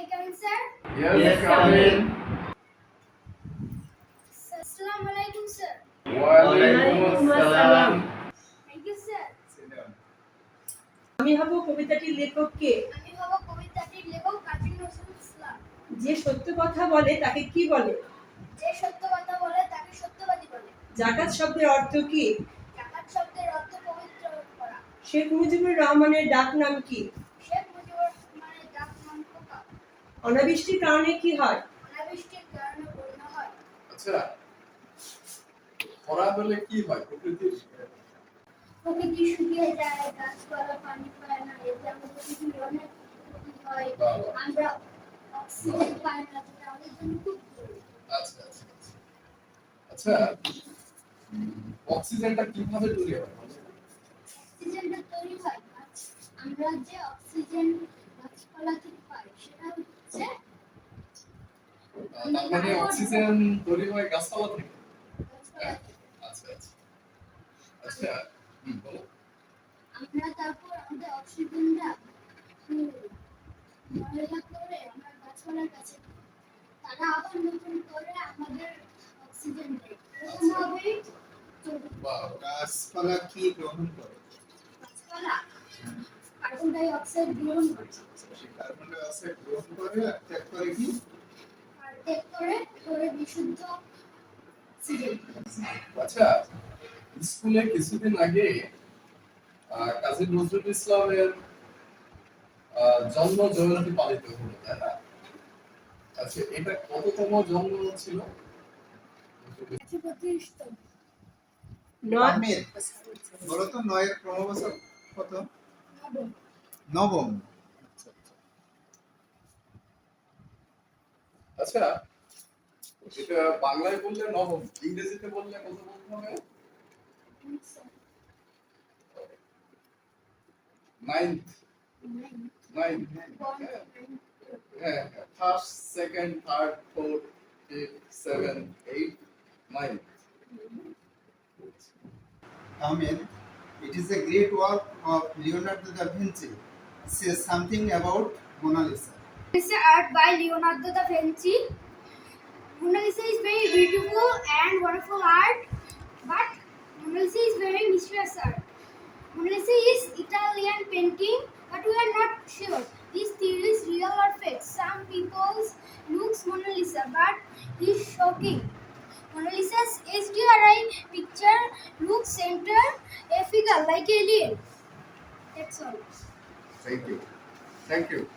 May I come in, sir? Yes, come in. Assalamu alaikum, sir. Thank you, sir. আমি হব কবিতাটির লেখক কে আমি হব কবিতাটির লেখক কাজী নজরুল ইসলাম যে সত্য কথা বলে তাকে কি বলে যে সত্য কথা বলে তাকে সত্যবাদী বলে জাকাত শব্দের অর্থ কি জাকাত শব্দের অর্থ পবিত্র করা শেখ মুজিবুর রহমানের ডাক নাম কি অনাবৃষ্টির কারণে কি হয়? অনাবৃষ্টির কারণে বন্যা হয়। আচ্ছা খরা হলে কি হয় প্রকৃতির? প্রকৃতি শুকিয়ে যায় গাছপালা পানি পায় না এতে আমাদের পৃথিবীর অনেক ক্ষতি হয় আমরা অক্সিজেন পাই না যেটা আমাদের জন্য খুব আচ্ছা আচ্ছা। আচ্ছা। অক্সিজেনটা কীভাবে তৈরি হয়? অক্সিজেনটা তৈরি হয় আমরা যে অক্সিজেন গাছপালা থেকে তার মানে অক্সিজেন তৈরি হয় গাছপালা থেকে। আচ্ছা আচ্ছা। আচ্ছা হুম, বলো। আমরা তারপর আমাদের অক্সিজেনটা ময়লা করে আমরা গাছপালার কাছে তারা আবার নতুন করে আমাদের অক্সিজেন দেয়। এরকমভাবেই গাছপালা কি গ্রহণ করে? গাছপালা কার্বন ডাই অক্সাইড গ্রহণ করে। কার্বন ডাই অক্সাইড গ্রহণ করে আর ত্যাগ করে কি? ত্যাগ করে করে বিশুদ্ধ আচ্ছা স্কুলে কিছুদিন আগে কাজী নজরুল ইসলামের জন্ম জয়ন্তী পালিত হলো তাই না? আচ্ছা এটা কততম জন্ম ছিল? তো নয়ের ক্রমবছর কত? নবম। আচ্ছা এটা বাংলায় বললে নবম ইংরেজিতে বললে কত বলতে হবে? নাইন্থ নাইন্থ হ্যাঁ first second third fourth fifth seven eight ninth Ahmed, it is a great work of Leonardo da Vinci. Says something about Mona Lisa. It's art by Leonardo da Vinci. Mona Lisa is very beautiful and wonderful art, but Mona Lisa is very mysterious art. Mona Lisa is Italian painting, but we are not sure this theory is real or fake. Some people looks Mona Lisa, but is shocking. Mona Lisa's HDRI picture looks center a figure like alien. That's all. Thank you. Thank you.